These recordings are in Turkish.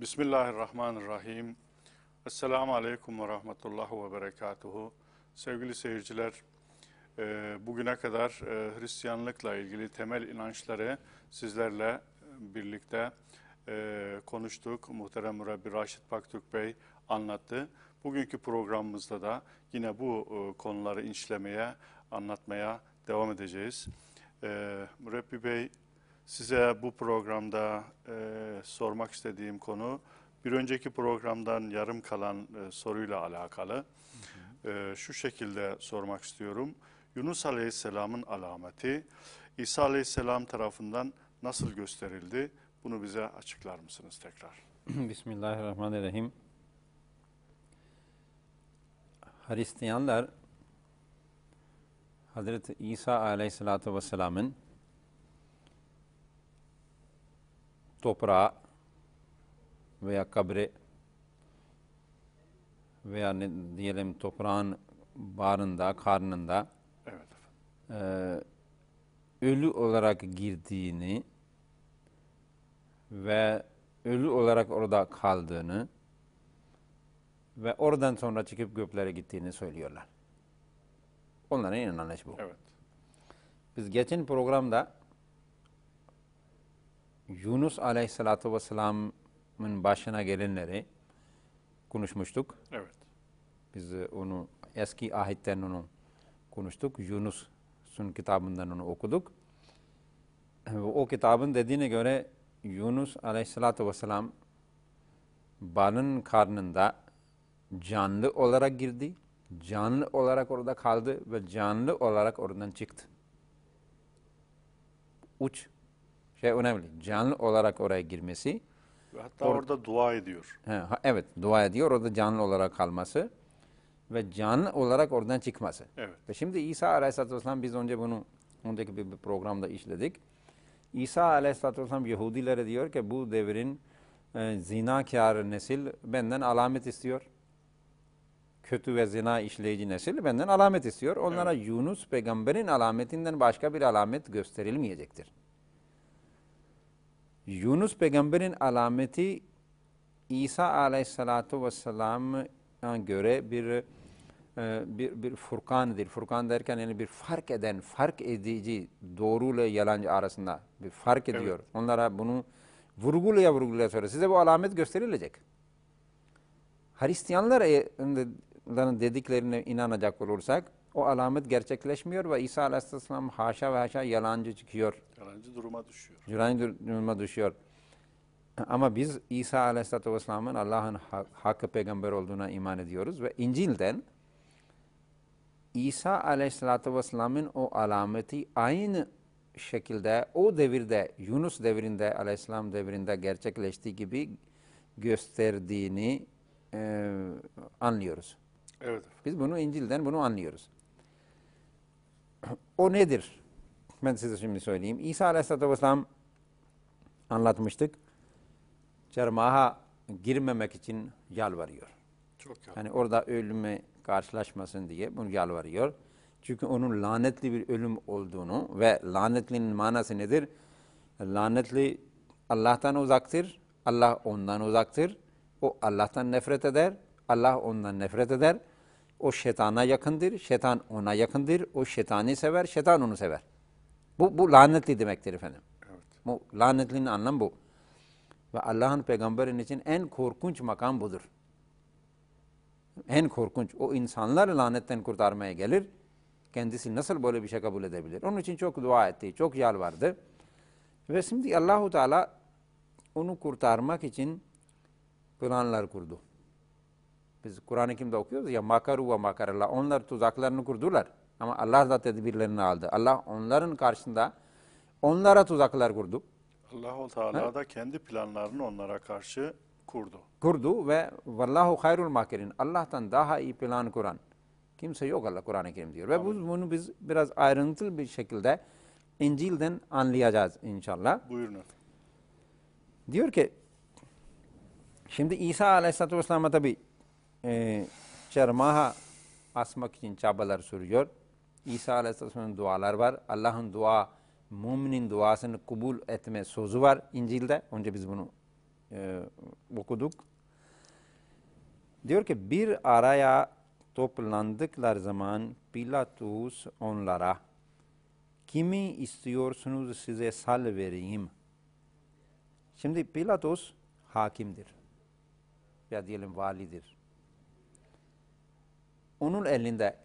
Bismillahirrahmanirrahim. Esselamu Aleyküm ve Rahmetullah ve Berekatuhu. Sevgili seyirciler, e, bugüne kadar e, Hristiyanlıkla ilgili temel inançları sizlerle e, birlikte konuştuk. Muhterem Murabbi Raşit Paktürk Bey anlattı. Bugünkü programımızda da yine bu konuları inçlemeye, anlatmaya devam edeceğiz. Murabbi Bey, size bu programda sormak istediğim konu, bir önceki programdan yarım kalan e, soruyla alakalı. E, şu şekilde sormak istiyorum. Yunus Aleyhisselam'ın alameti İsa Aleyhisselam tarafından nasıl gösterildi? Bunu bize açıklar mısınız tekrar? Bismillahirrahmanirrahim. Hristiyanlar Hazreti İsa Aleyhisselatü Vesselam'ın toprağa veya kabre veya ne diyelim toprağın barında, karnında evet. e, ölü olarak girdiğini ve ölü olarak orada kaldığını ve oradan sonra çıkıp göklere gittiğini söylüyorlar. Onların inanış bu. Evet. Biz geçen programda Yunus Aleyhisselatü Vesselam başına gelenleri konuşmuştuk. Evet. Biz onu eski ayetten onu konuştuk. Yunus'un kitabından onu okuduk. O kitabın dediğine göre Yunus aleyhissalatü vesselam balın karnında canlı olarak girdi. Canlı olarak orada kaldı ve canlı olarak oradan çıktı. Uç şey önemli. Canlı olarak oraya girmesi Hatta Or orada dua ediyor. He, evet dua ediyor. Orada canlı olarak kalması ve canlı olarak oradan çıkması. Evet. Ve şimdi İsa Aleyhisselatü Vesselam biz önce bunu önceki bir programda işledik. İsa Aleyhisselatü Vesselam Yahudilere diyor ki bu devrin e, zinakar nesil benden alamet istiyor. Kötü ve zina işleyici nesil benden alamet istiyor. Onlara evet. Yunus peygamberin alametinden başka bir alamet gösterilmeyecektir. Yunus peygamberin alameti İsa aleyhissalatu vesselam'a göre bir e, bir, bir furkandır. Furkan derken yani bir fark eden, fark edici doğru ile yalancı arasında bir fark ediyor. Evet. Onlara bunu vurgulaya vurgulaya sonra size bu alamet gösterilecek. Hristiyanların dediklerine inanacak olursak o alamet gerçekleşmiyor ve İsa Aleyhisselam haşa ve haşa yalancı çıkıyor. Yalancı duruma düşüyor. Yalancı duruma düşüyor. Ama biz İsa Aleyhisselatü Vesselam'ın Allah'ın hakkı peygamber olduğuna iman ediyoruz ve İncil'den İsa Aleyhisselatü Vesselam'ın o alameti aynı şekilde o devirde Yunus devrinde Aleyhisselam devrinde gerçekleştiği gibi gösterdiğini e, anlıyoruz. Evet. Biz bunu İncil'den bunu anlıyoruz. O nedir? Ben size şimdi söyleyeyim. İsa Aleyhisselatü Vesselam anlatmıştık. Cermaha girmemek için yalvarıyor. Çok yalvarıyor. Yani orada ölüme karşılaşmasın diye bunu yalvarıyor. Çünkü onun lanetli bir ölüm olduğunu ve lanetlinin manası nedir? Lanetli Allah'tan uzaktır, Allah ondan uzaktır. O Allah'tan nefret eder, Allah ondan nefret eder. O şeytana yakındır, şeytan ona yakındır. O şeytanı sever, şeytan onu sever. Bu, bu lanetli demektir efendim. Evet. Bu lanetlinin anlamı bu. Ve Allah'ın peygamberin için en korkunç makam budur. En korkunç. O insanlar lanetten kurtarmaya gelir. Kendisi nasıl böyle bir şey kabul edebilir? Onun için çok dua etti, çok yalvardı. Ve şimdi Allahu Teala onu kurtarmak için planlar kurdu. Biz Kur'an-ı Kerim'de okuyoruz ya makaru ve makarallah. Onlar tuzaklarını kurdular. Ama Allah da tedbirlerini aldı. Allah onların karşısında onlara tuzaklar kurdu. Allah-u Teala da kendi planlarını onlara karşı kurdu. Kurdu ve vallahu hayrul makirin. Allah'tan daha iyi plan kuran kimse yok Allah Kur'an-ı Kerim diyor. Ve bu, bunu biz biraz ayrıntılı bir şekilde İncil'den anlayacağız inşallah. Buyurun. Diyor ki şimdi İsa Aleyhisselatü Vesselam'a tabi e, asmak için çabalar sürüyor. İsa Aleyhisselam'ın dualar var. Allah'ın dua, müminin duasını kabul etme sözü var İncil'de. Önce biz bunu e, okuduk. Diyor ki bir araya toplandıkları zaman Pilatus onlara kimi istiyorsunuz size sal vereyim. Şimdi Pilatus hakimdir. Ya diyelim validir. Onun elinde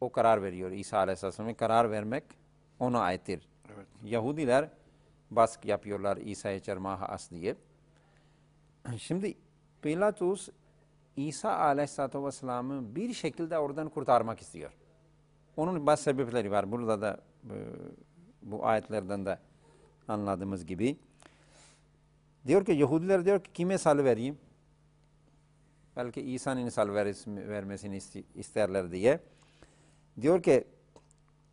o karar veriyor İsa Aleyhisselam'a karar vermek ona aittir. Evet. Yahudiler baskı yapıyorlar İsa'yı çarmıha as diye. Şimdi Pilatus İsa Aleyhisselatü Vesselam'ı bir şekilde oradan kurtarmak istiyor. Onun bazı sebepleri var. Burada da e, bu ayetlerden de anladığımız gibi. Diyor ki Yahudiler diyor ki kime sal vereyim? Belki İsa'nın sal vermesini isterler diye. Diyor ki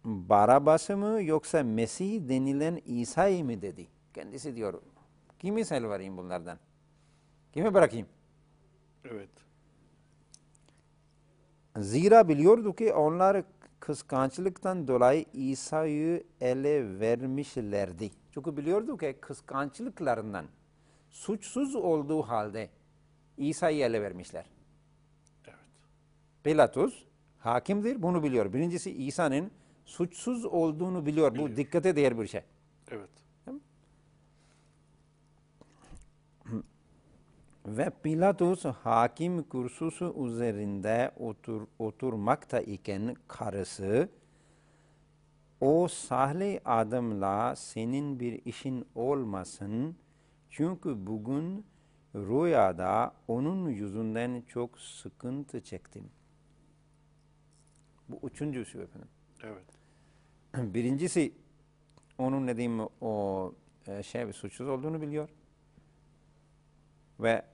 Barabas'ı mı yoksa Mesih denilen İsa'yı mı dedi. Kendisi diyor. Kimi sal vereyim bunlardan? Kime bırakayım? Evet. Zira biliyordu ki onlar kıskançlıktan dolayı İsa'yı ele vermişlerdi. Çünkü biliyordu ki kıskançlıklarından suçsuz olduğu halde İsa'yı ele vermişler. Evet. Pilatus hakimdir, bunu biliyor. Birincisi İsa'nın suçsuz olduğunu biliyor. biliyor. Bu dikkate değer bir şey. Evet. Ve Pilatus hakim kursusu üzerinde otur, oturmakta iken karısı o sahli adamla senin bir işin olmasın çünkü bugün rüyada onun yüzünden çok sıkıntı çektim. Bu üçüncüsü efendim. Evet. Birincisi onun ne diyeyim o e, şey suçsuz olduğunu biliyor. Ve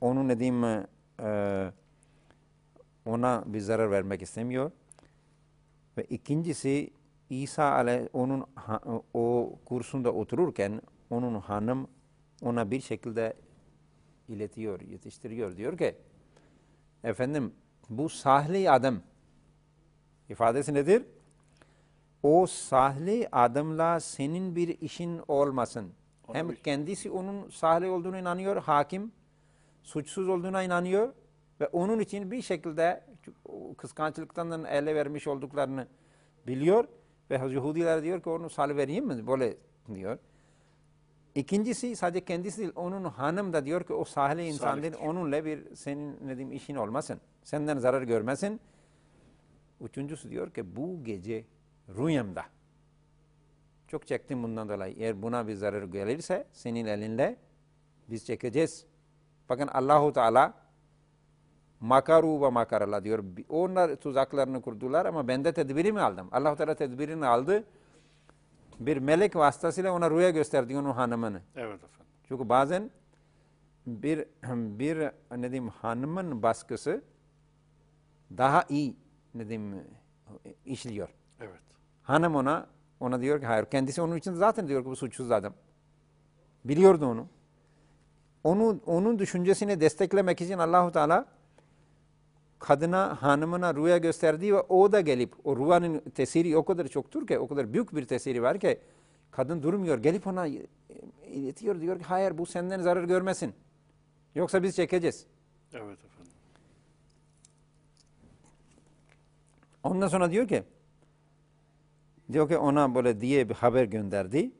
onun ne diyeyim e, ona bir zarar vermek istemiyor. Ve ikincisi İsa ale onun o kursunda otururken onun hanım ona bir şekilde iletiyor, yetiştiriyor. Diyor ki efendim bu sahli adam ifadesi nedir? O sahli adamla senin bir işin olmasın. Onu Hem kendisi onun sahli olduğunu inanıyor, hakim suçsuz olduğuna inanıyor ve onun için bir şekilde kıskançlıktan ele vermiş olduklarını biliyor ve Yahudiler diyor ki onu salı vereyim mi? Böyle diyor. İkincisi sadece kendisi değil, onun hanım da diyor ki o sahili insan değil, onunla bir senin diyeyim işin olmasın. Senden zarar görmesin. Üçüncüsü diyor ki bu gece rüyamda. Çok çektim bundan dolayı. Eğer buna bir zarar gelirse senin elinle biz çekeceğiz. Bakın Allahu Teala makaru ve makarallah diyor. Onlar tuzaklarını kurdular ama ben de tedbirimi aldım. Allahu Teala tedbirini aldı. Bir melek vasıtasıyla ona rüya gösterdi onun hanımını. Evet efendim. Çünkü bazen bir bir ne diyeyim hanımın baskısı daha iyi ne diyeyim işliyor. Evet. Hanım ona ona diyor ki hayır kendisi onun için zaten diyor ki bu suçsuz adam. Biliyordu onu onu onun düşüncesini desteklemek için Allahu Teala kadına, hanımına rüya gösterdiği ve o da gelip o rüyanın tesiri o kadar çoktur ki, o kadar büyük bir tesiri var ki kadın durmuyor. Gelip ona iletiyor diyor ki hayır bu senden zarar görmesin. Yoksa biz çekeceğiz. Evet efendim. Ondan sonra diyor ki diyor ki ona böyle diye bir haber gönderdi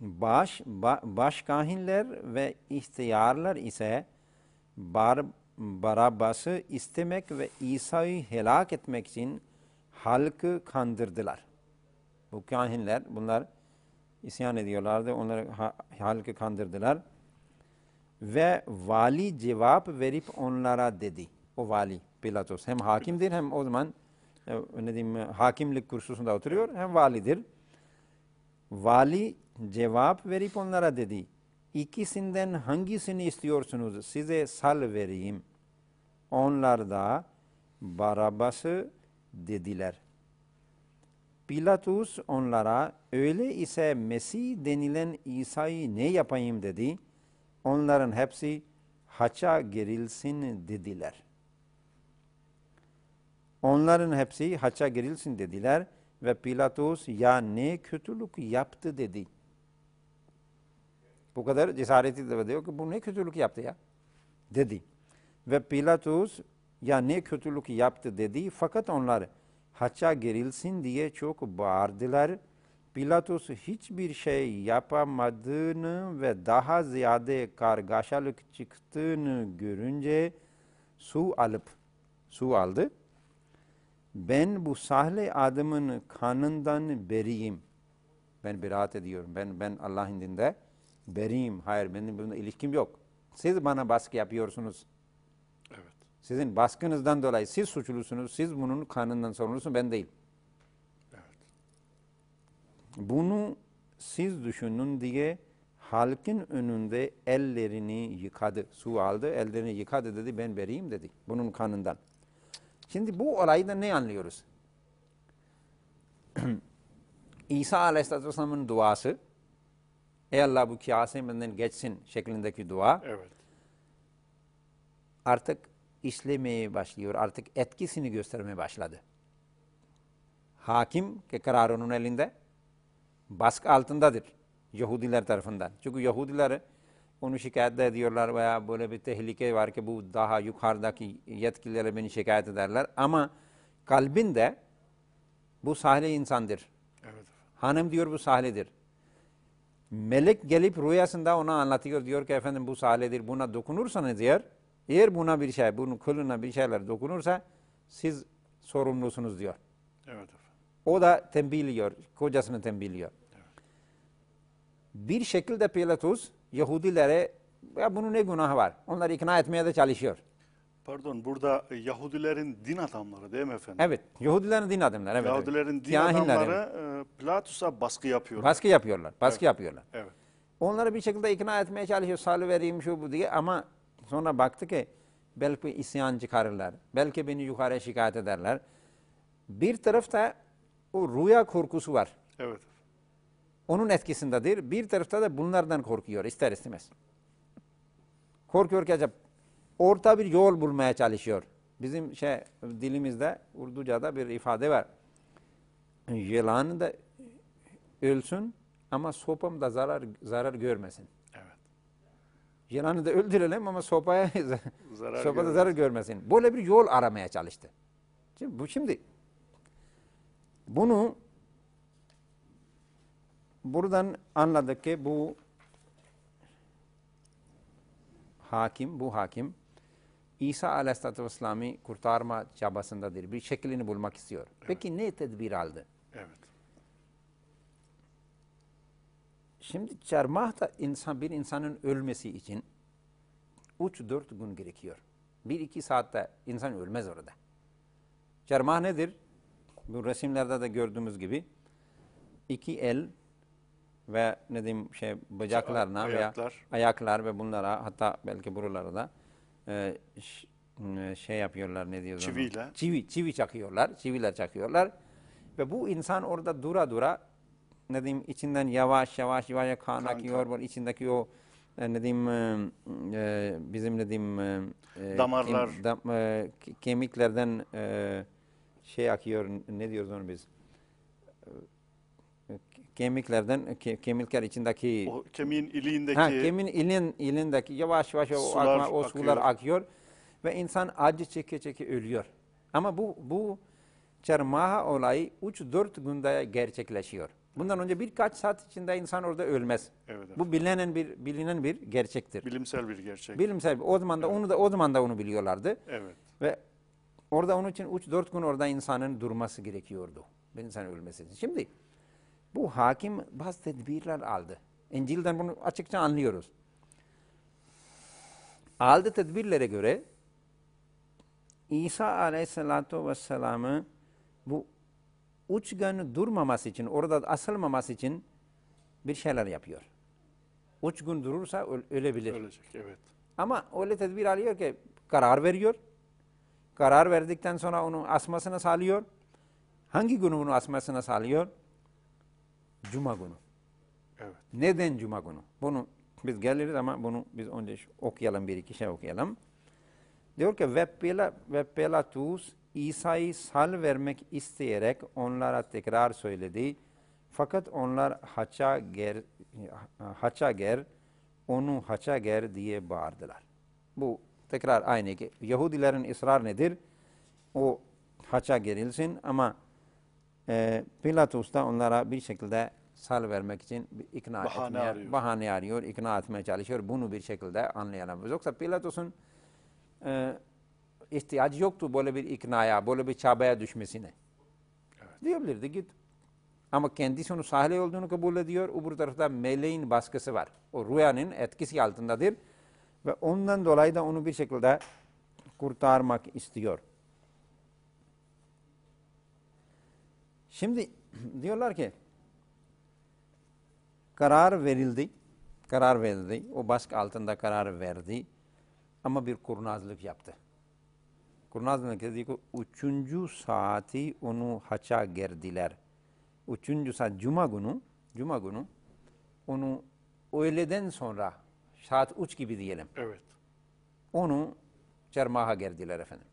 baş, ba, baş kahinler ve ihtiyarlar ise Bar, Barabbas'ı istemek ve İsa'yı helak etmek için halkı kandırdılar. Bu kahinler bunlar isyan ediyorlardı. Onları ha, halkı kandırdılar. Ve vali cevap verip onlara dedi. O vali Pilatos hem hakimdir hem o zaman e, ne diyeyim hakimlik kursusunda oturuyor hem validir. Vali cevap verip onlara dedi. İkisinden hangisini istiyorsunuz? Size sal vereyim. Onlar da Barabbas'ı dediler. Pilatus onlara öyle ise Mesih denilen İsa'yı ne yapayım dedi. Onların hepsi haça gerilsin dediler. Onların hepsi haça gerilsin dediler ve Pilatus ya ne kötülük yaptı dedi. Bu kadar cesareti de diyor ki bu ne kötülük yaptı ya dedi. Ve Pilatus ya ne kötülük yaptı dedi fakat onlar haça gerilsin diye çok bağırdılar. Pilatus hiçbir şey yapamadığını ve daha ziyade kargaşalık çıktığını görünce su alıp su aldı. Ben bu sahle adamın kanından beriyim. Ben beraat ediyorum. Ben ben Allah'ın dinde beriyim. Hayır benim bununla ilişkim yok. Siz bana baskı yapıyorsunuz. Sizin baskınızdan dolayı siz suçlusunuz. Siz bunun kanından sorumlusunuz. Ben değil. Evet. Bunu siz düşünün diye halkın önünde ellerini yıkadı. Su aldı, ellerini yıkadı dedi. Ben beriyim dedi. Bunun kanından. Şimdi bu olayda ne anlıyoruz? İsa Aleyhisselatü Vesselam'ın duası, Ey Allah bu kâse benden geçsin şeklindeki dua Evet. artık işlemeye başlıyor. Artık etkisini göstermeye başladı. Hakim ki karar onun elinde baskı altındadır Yahudiler tarafından. Çünkü Yahudiler onu şikayet ediyorlar veya böyle bir tehlike var ki bu daha yukarıdaki yetkililere beni şikayet ederler. Ama kalbinde bu sahile insandır. Evet. Hanım diyor bu sahledir. Melek gelip rüyasında ona anlatıyor. Diyor ki efendim bu sahledir. Buna dokunursanız eğer, eğer buna bir şey, bunun kılına bir şeyler dokunursa siz sorumlusunuz diyor. Evet efendim. O da tembihliyor, kocasını tembihliyor. Bir şekilde Pilatus Yahudilere ya bunun ne günahı var? Onları ikna etmeye de çalışıyor. Pardon burada Yahudilerin din adamları değil mi efendim? Evet, Yahudilerin din adamları. Evet, evet. Yahudilerin din Kahinler, adamları evet. Pilatus'a baskı yapıyor. baskı yapıyorlar, baskı yapıyorlar. Evet. Onları bir şekilde ikna etmeye çalışıyor. Salı vereyim şu bu diye ama sonra baktı ki belki isyan çıkarırlar. Belki beni yukarı şikayet ederler. Bir tarafta o rüya korkusu var. Evet. Onun etkisindedir. Bir tarafta da bunlardan korkuyor ister istemez. Korkuyor ki acaba orta bir yol bulmaya çalışıyor. Bizim şey dilimizde Urduca'da bir ifade var. Yılan da ölsün ama sopam da zarar zarar görmesin. Evet. Yılanı da öldürelim ama sopaya Zarar sopada görmez. zarar görmesin. Böyle bir yol aramaya çalıştı. Şimdi bu şimdi bunu buradan anladık ki bu hakim, bu hakim İsa Aleyhisselatü Vesselam'ı kurtarma çabasındadır. Bir şeklini bulmak istiyor. Peki ne tedbir aldı? Evet. Şimdi çarmıhta insan, bir insanın ölmesi için 3-4 gün gerekiyor. 1-2 saatte insan ölmez orada. Çarmıh nedir? Bu resimlerde de gördüğümüz gibi iki el ve ne diyeyim şey bacaklarına veya Ayaklar. ayaklar ve bunlara hatta belki buralara da e, e, şey yapıyorlar ne diyoruz ona? Çiviyle. Çivi, çivi çakıyorlar, çiviler çakıyorlar. Ve bu insan orada dura dura ne diyeyim içinden yavaş yavaş yavaş kan Kan, akıyor. kan. İçindeki o e, ne diyeyim e, e, bizim ne diyeyim e, e, Damarlar. kem- dam- e, ke- kemiklerden e, şey akıyor ne diyoruz onu biz? Kemiklerden ke- kemikler içindeki O kemiğin iliğindeki Ha, kemin ilin, ilindeki yavaş yavaş o, Sular akma, o sular akıyor. akıyor ve insan acı çeke çeke ölüyor. Ama bu bu çarmıha olayı 3-4 günde gerçekleşiyor. Bundan önce birkaç saat içinde insan orada ölmez. Evet, evet. Bu bilinen bir bilinen bir gerçektir. bilimsel bir gerçek. Bilimsel o zaman da onu da o zaman da onu biliyorlardı evet. ve orada onun için 3-4 gün orada insanın durması gerekiyordu. Bir insan ölmesi için. Şimdi bu hakim bazı tedbirler aldı. İncil'den bunu açıkça anlıyoruz. Aldığı tedbirlere göre İsa Aleyhisselatü Vesselam'ı bu üç gün durmaması için, orada asılmaması için bir şeyler yapıyor. Üç gün durursa öl- ölebilir. Ölecek. Evet. Ama öyle tedbir alıyor ki karar veriyor. Karar verdikten sonra onu asmasını sağlıyor. Hangi günü bunu asmasını sağlıyor? Cuma günü. Evet. Neden cuma günü? Bunu biz geliriz ama bunu biz önce okuyalım bir iki şey okuyalım. Diyor ki ve, Pila, ve Pilatus İsa'yı sal vermek isteyerek onlara tekrar söyledi. Fakat onlar haça ger, haça ger onu haça ger diye bağırdılar. Bu tekrar aynı ki Yahudilerin ısrar nedir? O haça gerilsin ama e, Pilatus da onlara bir şekilde sal vermek için ikna Bahane etmeye, arıyor. bahane arıyor, ikna etmeye çalışıyor. Bunu bir şekilde anlayalım. Yoksa Pilatus'un e, ihtiyacı yoktu böyle bir iknaya, böyle bir çabaya düşmesine. Diyebilirdi git. Ama kendisi onu sahile olduğunu kabul ediyor. Öbür tarafta meleğin baskısı var. O rüyanın etkisi altındadır. Ve ondan dolayı da onu bir şekilde kurtarmak istiyor. Şimdi diyorlar ki karar verildi. Karar verildi. O baskı altında karar verdi. Ama bir kurnazlık yaptı. Kurnazlık dedi ki üçüncü saati onu haça gerdiler. Üçüncü saat cuma günü, cuma günü onu öğleden sonra saat üç gibi diyelim. Evet. Onu çarmıha gerdiler efendim.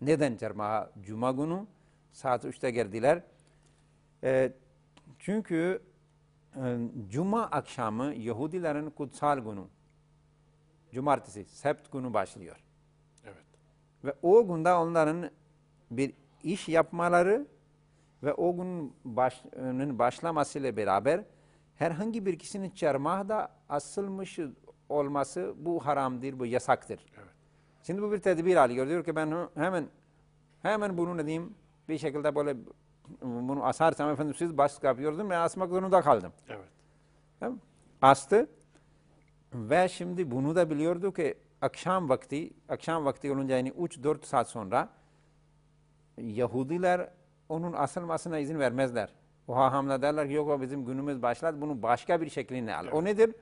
Neden çarmıha? Cuma günü saat 3'te gerdiler. Ee, çünkü e, Cuma akşamı Yahudilerin kutsal günü. Cumartesi, sept günü başlıyor. Ve o günde onların bir iş yapmaları ve o gün başının başlamasıyla beraber herhangi bir kişinin çarmıhda asılmış olması bu haramdır, bu yasaktır. Evet. Şimdi bu bir tedbir alıyor. Diyor ki ben hemen hemen bunu ne diyeyim bir şekilde böyle bunu asarsam efendim siz baskı yapıyordum ben asmak zorunda kaldım. Evet. Tamam. Astı ve şimdi bunu da biliyordu ki akşam vakti, akşam vakti olunca yani 3-4 saat sonra Yahudiler onun asılmasına izin vermezler. O hahamla derler ki yok o bizim günümüz başladı bunu başka bir şekline al. O nedir?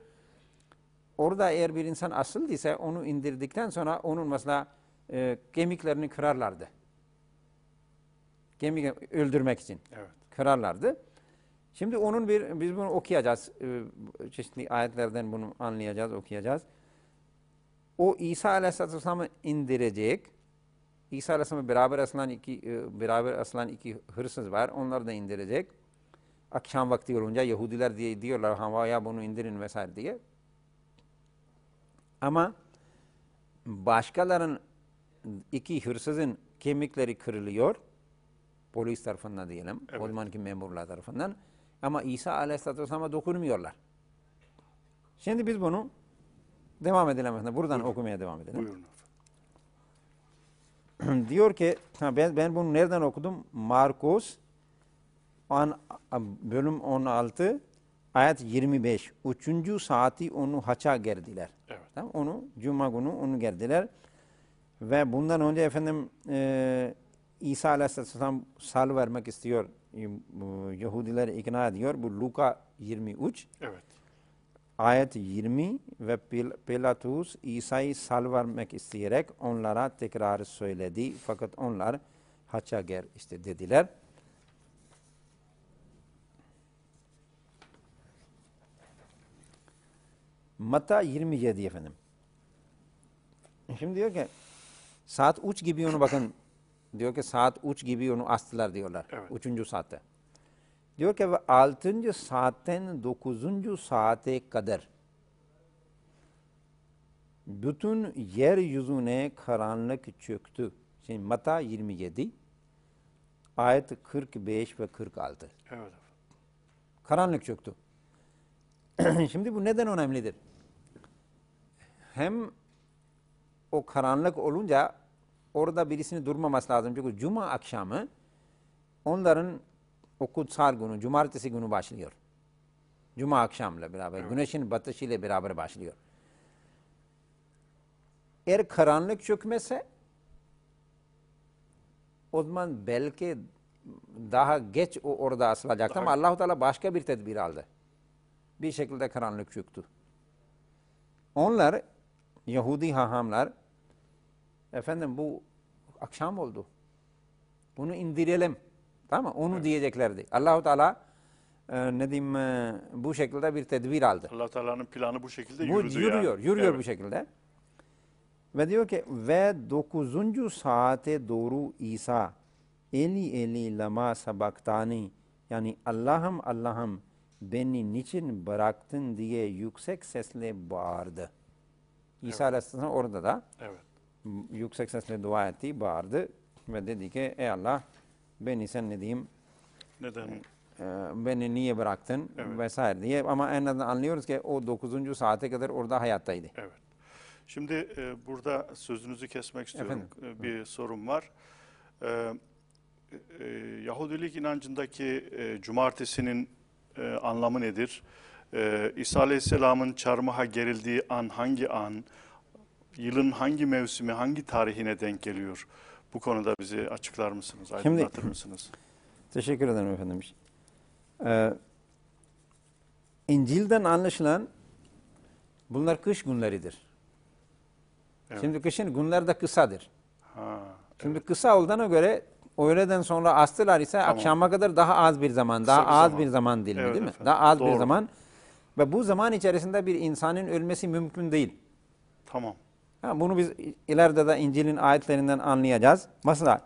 Orada eğer bir insan asıldıysa onu indirdikten sonra onun mesela e, kemiklerini kırarlardı. Kemik öldürmek için Evet. kırarlardı. Şimdi onun bir biz bunu okuyacağız. e, Çeşitli ayetlerden bunu anlayacağız, okuyacağız. O İsa Aleyhisselatü Vesselam'ı indirecek. İsa Aleyhisselam'ı beraber asılan iki e, beraber asılan iki hırsız var. Onları da indirecek. Akşam vakti olunca Yahudiler diye diyorlar havaya bunu indirin vesaire diye. Ama başkaların iki hırsızın kemikleri kırılıyor. Polis tarafından diyelim. Evet. O zamanki memurlar tarafından. Ama İsa Aleyhisselatü Vesselam'a dokunmuyorlar. Şimdi biz bunu devam edelim. efendim. Buradan okumaya devam edelim. Buyurun efendim. diyor ki ben ben bunu nereden okudum? Markus an, bölüm 16 ayet 25. Üçüncü saati onu haça gerdiler. Evet. Tamam, onu cuma günü onu gerdiler. Ve bundan önce efendim e, İsa Aleyhisselam sal vermek istiyor. Yahudiler ikna ediyor. Bu Luka 23 Evet. Ayet 20 ve Pil- Pilatus İsa'yı sal vermek isteyerek onlara tekrar söyledi. Fakat onlar haça ger işte dediler. Mata 27 efendim. Şimdi diyor ki saat 3 gibi onu bakın diyor ki saat 3 gibi onu astılar diyorlar. Evet. Üçüncü saatte. Diyor ki ve 6. saatten 9. saate kadar bütün yeryüzüne karanlık çöktü. Şimdi Mata 27 ayet 45 ve 46. Evet. Karanlık çöktü. Şimdi bu neden önemlidir? Hem o karanlık olunca orada birisini durmaması lazım. Çünkü cuma akşamı onların o kutsal günü, cumartesi günü başlıyor. Cuma akşamla beraber, güneşin batışıyla beraber başlıyor. Eğer karanlık çökmese o zaman belki daha geç o orada asılacaktı ama Allah-u Teala başka bir tedbir aldı. Bir şekilde karanlık çöktü. Onlar, Yahudi hahamlar, efendim bu akşam oldu. Bunu indirelim. Tamam mı? Onu diyeceklerdi. Allah-u Teala e, ne diyeyim, e, bu şekilde bir tedbir aldı. allah Teala'nın planı bu şekilde Bu yürüdü yürüyor, yani. yürüyor Evet. bu şekilde. Ve diyor ki ve dokuzuncu saate doğru İsa eli eli lama sabaktani yani Allah'ım Allah'ım beni niçin bıraktın diye yüksek sesle bağırdı. İsa Aleyhisselam orada da Evet. yüksek sesle dua etti, bağırdı ve dedi ki ey Allah beni sen ne diyeyim Neden? e, beni niye bıraktın Evet. vesaire diye ama en azından anlıyoruz ki o 9. saate kadar orada hayattaydı. Evet. Şimdi e, burada sözünüzü kesmek istiyorum. Efendim? E, bir sorum var. E, e, Yahudilik inancındaki e, cumartesinin e, anlamı nedir? E, İsa Aleyhisselam'ın çarmıha gerildiği an hangi an? Yılın hangi mevsimi, hangi tarihine denk geliyor? Bu konuda bizi açıklar mısınız, Şimdi- aydınlatır mısınız? Teşekkür ederim efendim. Ee, İncil'den anlaşılan bunlar kış günleridir. Evet. Şimdi kışın günler de kısadır. Ha, Şimdi kısa olduğuna göre öğleden sonra astılar ise Tamam. akşama kadar daha az bir zaman, daha bir az zaman. bir zaman dilimi Evet değil mi? efendim, Daha az bir doğru. zaman ve bu zaman içerisinde bir insanın ölmesi mümkün değil. tamam. Ha, bunu biz ileride de İncil'in ayetlerinden anlayacağız. Mesela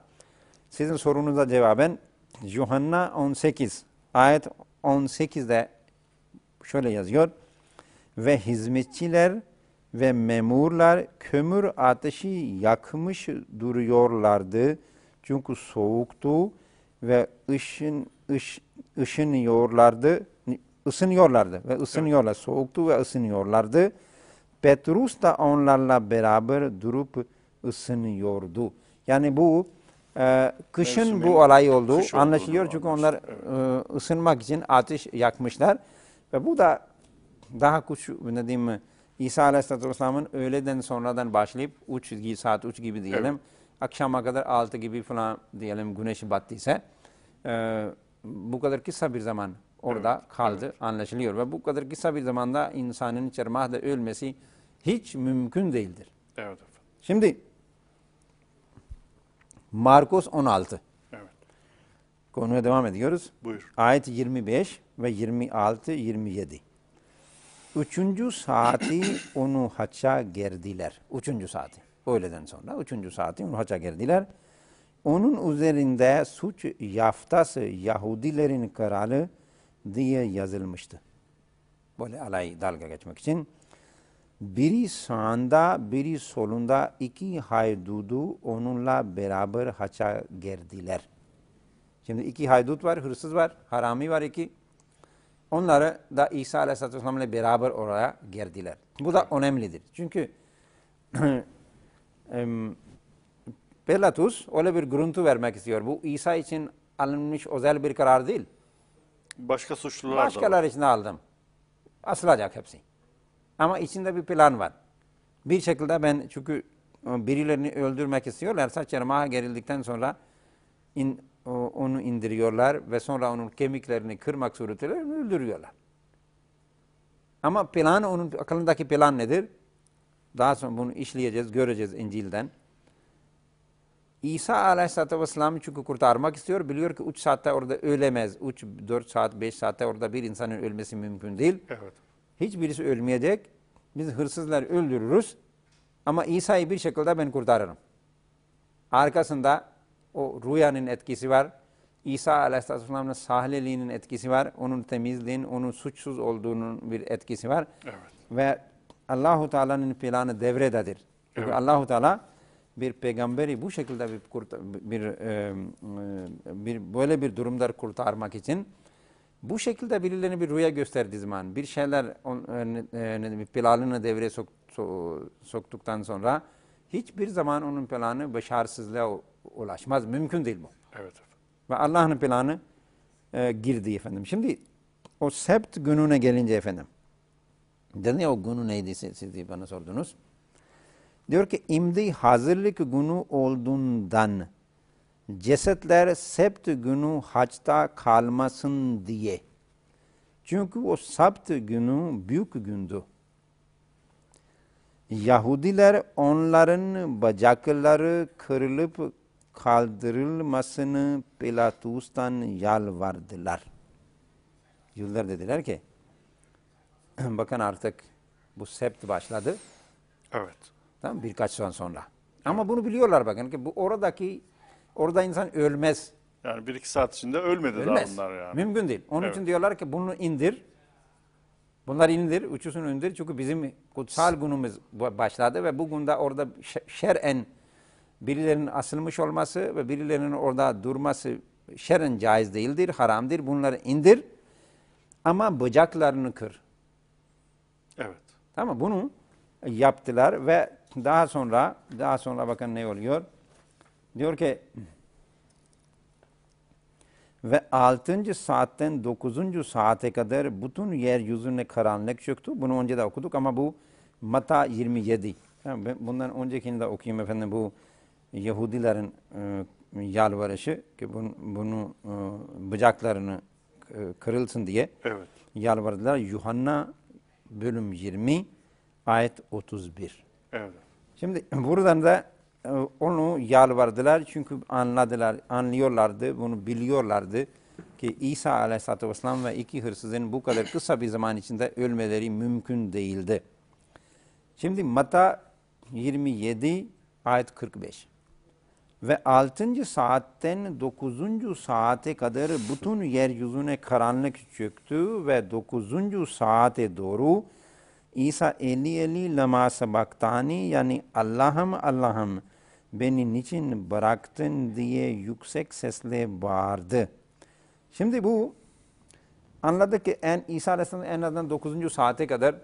sizin sorunuza cevaben Yuhanna 18 ayet 18'de şöyle yazıyor. Ve hizmetçiler ve memurlar kömür ateşi yakmış duruyorlardı. Çünkü soğuktu ve ışın ış, ışınıyorlardı, ısınıyorlardı ve ısınıyorlar. Soğuktu ve ısınıyorlardı. Petrus da onlarla beraber durup ısınıyordu. Yani bu e, kışın Mevsimin bu olay olduğu kış anlaşılıyor çünkü onlar e, ısınmak için ateş yakmışlar. Ve bu da daha kuş ne diyeyim mi, İsa Aleyhisselatü Vesselam'ın öğleden sonradan başlayıp 3 saat 3 gibi diyelim akşama kadar 6 gibi falan diyelim güneşi battıysa e, bu kadar kısa bir zaman orada Evet, kaldı anlaşılıyor ve bu kadar kısa bir zamanda insanın çarmıhda ölmesi hiç mümkün değildir. Evet efendim. Şimdi Markus 16 Evet. konuya devam ediyoruz. Buyur. Ayet 25 ve 26 27. Üçüncü saati onu haça gerdiler. Üçüncü saati. Öğleden sonra üçüncü saati onu haça gerdiler. Onun üzerinde suç yaftası Yahudilerin kralı diye yazılmıştı. Böyle alay dalga geçmek için. Biri sağında, biri solunda iki haydudu onunla beraber haça gerdiler. Şimdi iki haydut var, hırsız var, harami var iki. Onları da İsa Aleyhisselatü Vesselam ile beraber oraya gerdiler. Bu da önemlidir. Çünkü em, Pilatus öyle bir görüntü vermek istiyor. Bu İsa için alınmış özel bir karar değil. Başka suçlular da var. Başkaları için aldım. Asılacak hepsi. Ama içinde bir plan var. Bir şekilde ben çünkü e, birilerini öldürmek istiyorlarsa çarmıha gerildikten sonra in, onu indiriyorlar ve sonra onun kemiklerini kırmak suretiyle öldürüyorlar. Ama plan onun akılındaki plan nedir? Daha sonra bunu işleyeceğiz, göreceğiz İncil'den. İsa Aleyhisselatü Vesselam'ı çünkü kurtarmak istiyor. Biliyor ki 3 saatte orada ölemez. 3, 4 saat, 5 saatte orada bir insanın ölmesi mümkün değil. Evet. Hiçbirisi ölmeyecek. Biz hırsızları öldürürüz. Ama İsa'yı bir şekilde ben kurtarırım. Arkasında o rüyanın etkisi var. İsa Aleyhisselatü Vesselam'ın sahleliğinin etkisi var. Onun temizliğin, onun suçsuz olduğunun bir etkisi var. Evet. Ve Allahu Teala'nın planı devrededir. Çünkü Evet. Allahu Teala bir peygamberi bu şekilde bir, bir, bir böyle bir durumda kurtarmak için bu şekilde birilerine bir rüya gösterdiği zaman bir şeyler planını devreye sok, so- soktuktan sonra hiçbir zaman onun planı başarısızlığa ulaşmaz. Mümkün değil bu. Evet. Ve Allah'ın planı e, girdi efendim. Şimdi o sept gününe gelince efendim. Dedi ya o günü neydi siz, siz bana sordunuz. Diyor ki imdi hazırlık günü olduğundan cesetler sept günü haçta kalmasın diye. Çünkü o sept günü büyük gündü. Yahudiler onların bacakları kırılıp kaldırılmasını Pilatus'tan yalvardılar. Yudiler dediler ki bakın artık bu sept başladı. Evet. Tamam birkaç son sonra. Ama bunu biliyorlar bakın ki bu oradaki orada insan ölmez. Yani bir iki saat içinde ölmedi Ölmez. daha bunlar yani. Mümkün değil. Onun Evet. için diyorlar ki bunu indir. Bunlar indir, uçusunu indir. Çünkü bizim kutsal günümüz başladı ve bugün de orada şer'en birilerinin asılmış olması ve birilerinin orada durması şer'en caiz değildir, haramdır. Bunları indir ama bacaklarını kır. Evet. Tamam? Bunu yaptılar ve daha sonra daha sonra bakın ne oluyor? Diyor ki ve 6. saatten 9. saate kadar bütün yeryüzüne karanlık çöktü. Bunu önce de okuduk ama bu Mata 27. Tamam, ben bundan öncekini de okuyayım efendim bu Yahudilerin e, yalvarışı ki bunu, bunu e, bacaklarını e, kırılsın diye Evet. yalvardılar. Yuhanna bölüm 20 ayet 31. Evet. Şimdi buradan da e, onu yalvardılar çünkü anladılar, anlıyorlardı, bunu biliyorlardı ki İsa aleyhissalatü vesselam ve iki hırsızın bu kadar kısa bir zaman içinde ölmeleri mümkün değildi. Şimdi Mata 27 ayet 45 ve 6. saatten 9. saate kadar bütün yeryüzüne karanlık çöktü ve 9. saate doğru İsa eli eli lama sabaktani yani Allah'ım Allah'ım beni niçin bıraktın diye yüksek sesle bağırdı. Şimdi bu anladık ki en İsa Aleyhisselam en azından 9. saate kadar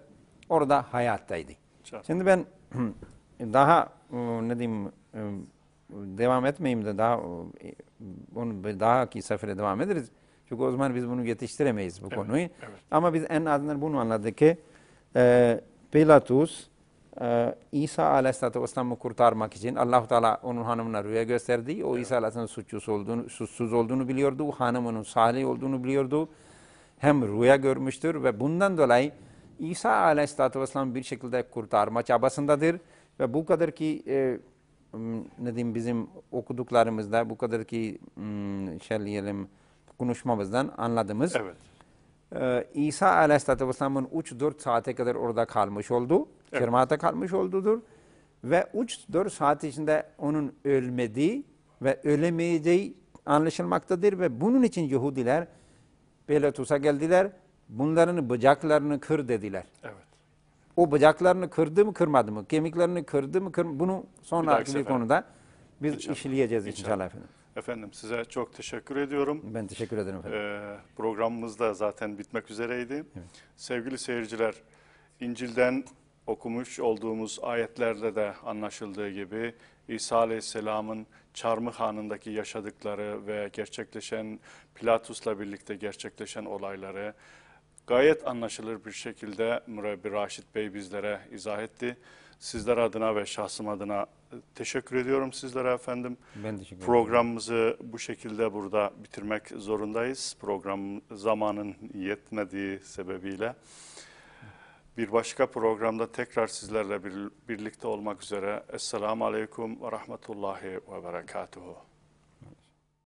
orada hayattaydı. Çok. Şimdi ben daha ne diyeyim devam etmeyeyim de daha onu bir dahaki sefere devam ederiz. Çünkü o zaman biz bunu yetiştiremeyiz bu Evet, konuyu. evet. Ama biz en azından bunu anladık ki e, Pilatus e, İsa Aleyhisselatü Vesselam'ı kurtarmak için allah Teala onun hanımına rüya gösterdi. O İsa Aleyhisselam'ın suçsuz olduğunu, suçsuz olduğunu biliyordu. Hanımının salih olduğunu biliyordu. Hem rüya görmüştür ve bundan dolayı İsa Aleyhisselatü Vesselam bir şekilde kurtarma çabasındadır. Ve bu kadar ki e, ne diyeyim bizim okuduklarımızda bu kadar ki m, diyelim konuşmamızdan anladığımız Evet. Ee, İsa Aleyhisselatü Vesselam'ın 3-4 saate kadar orada kalmış oldu. Evet. Kermata kalmış oldudur. Ve 3-4 saat içinde onun ölmediği ve ölemeyeceği anlaşılmaktadır. Ve bunun için Yahudiler Pilatus'a geldiler. Bunların bacaklarını kır dediler. Evet. O bacaklarını kırdı mı kırmadı mı? Kemiklerini kırdı mı kırmadı Bunu dahaki sonraki bir sefer. konuda biz İnşallah. işleyeceğiz İnşallah. inşallah efendim. Efendim size çok teşekkür ediyorum. Ben teşekkür ederim efendim. Ee, programımız da zaten bitmek üzereydi. Sevgili seyirciler, İncil'den okumuş olduğumuz ayetlerde de anlaşıldığı gibi İsa Aleyhisselam'ın Çarmıh Hanı'ndaki yaşadıkları ve gerçekleşen Pilatus'la birlikte gerçekleşen olayları gayet anlaşılır bir şekilde Mürebbi Raşit Bey bizlere izah etti. Sizler adına ve şahsım adına teşekkür ediyorum sizlere efendim. Ben teşekkür ederim. Programımızı bu şekilde burada bitirmek zorundayız. Program zamanın yetmediği sebebiyle. Bir başka programda tekrar sizlerle bir- birlikte olmak üzere. Esselamu Aleyküm ve Rahmetullahi ve Berekatuhu.